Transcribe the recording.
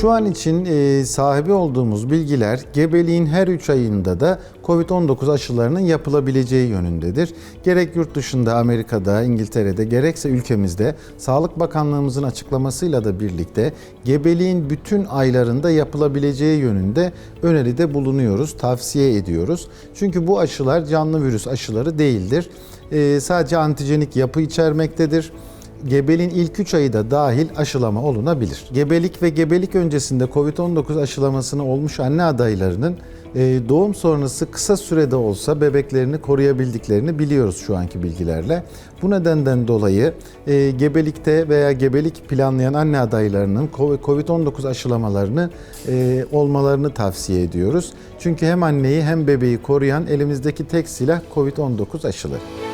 Şu an için e, sahibi olduğumuz bilgiler gebeliğin her 3 ayında da COVID-19 aşılarının yapılabileceği yönündedir. Gerek yurt dışında Amerika'da, İngiltere'de gerekse ülkemizde Sağlık Bakanlığımızın açıklamasıyla da birlikte gebeliğin bütün aylarında yapılabileceği yönünde öneride bulunuyoruz, tavsiye ediyoruz. Çünkü bu aşılar canlı virüs aşıları değildir. E, sadece antijenik yapı içermektedir. Gebeliğin ilk 3 ayı da dahil aşılama olunabilir. Gebelik ve gebelik öncesinde COVID-19 aşılamasını olmuş anne adaylarının e, doğum sonrası kısa sürede olsa bebeklerini koruyabildiklerini biliyoruz şu anki bilgilerle. Bu nedenden dolayı e, gebelikte veya gebelik planlayan anne adaylarının COVID-19 aşılamalarını e, olmalarını tavsiye ediyoruz. Çünkü hem anneyi hem bebeği koruyan elimizdeki tek silah COVID-19 aşıları.